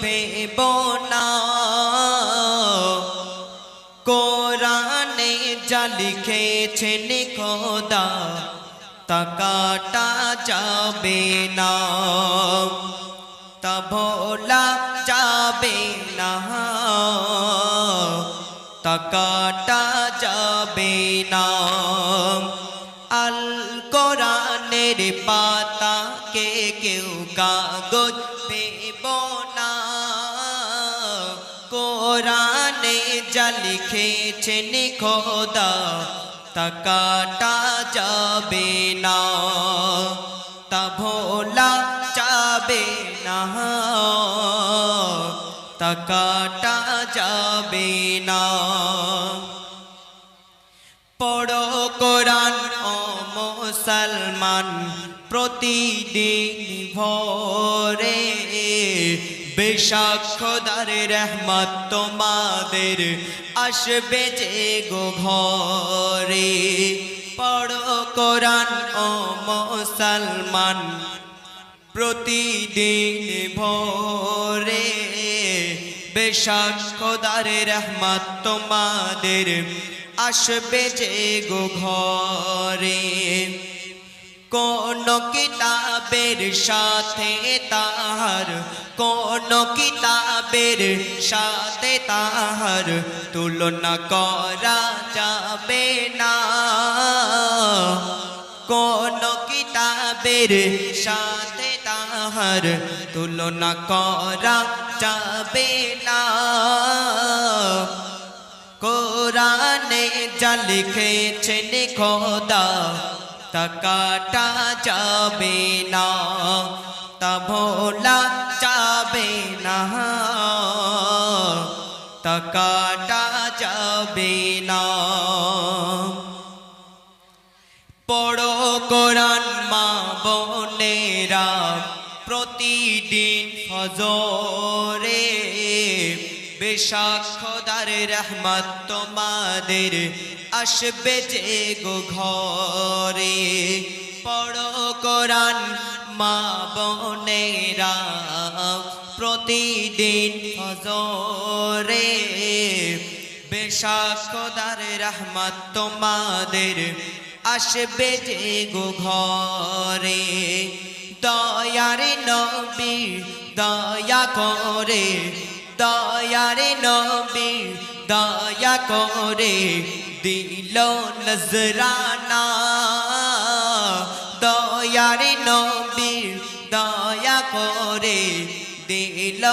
ভেব না কোরআনে যা লিখেছেন খোদা, তা কাটা যাবে না। তা ভোলা যাবে না। তা কাটা যাবে না। আল কোরআনের পাতাকে কেউ কাগজ পেব না। যা লিখেছেন খোদা, তা কাটা যাবে না। তা ভোলা যাবে না। তা কাটা যাবে না। পড়ো কোরআন ও মুসলমান, প্রতিদিন ভোরে বেশাক খোদার রহমত তোমাদের আসবে যে গো ঘরে। পড়ো কোরআন ও মুসলমান প্রতিদিন ভোরে। বেশাক খোদার রহমত তোমাদের আসবে যে গো ঘরে। কোন কিতাবের সাথে তাহার? কোন কিতাবের সাথে তাহার? তুলনা করা যাবে না। কোন কিতাবের সাথে তাহার? তুলনা করা যাবে না। কোরআনে যা লিখেছেন খোদা তা কাটা যাবে না তা ভোলা যাবে না। তা কাটা যাবে না। পড়ো কোরআন মা বোনেরা প্রতিদিন ফজরে। বেশাক রহমত তোমাদের আসবে যে গো ঘরে। পড়ো কোরআন মা বোনেরা, প্রতিদিন ফজরে। বেশাক রহমত তোমাদের আসবে যে গো ঘরে। দয়ার নবী দয়া করে দয়ার নবী, দয়া করে দিল নজরানা। দয়ার নবী, দয়া করে দিল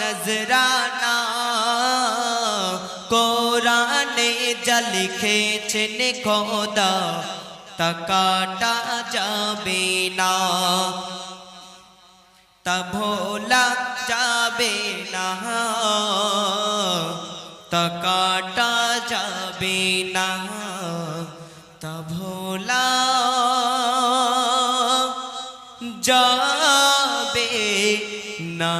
নজরানা। কোরআনে যা লিখেছেন খোদা, তা কাটা যাবে না। তা ভোলা যাবে না তা কাটা যাবে না তা ভোলা যাবে না।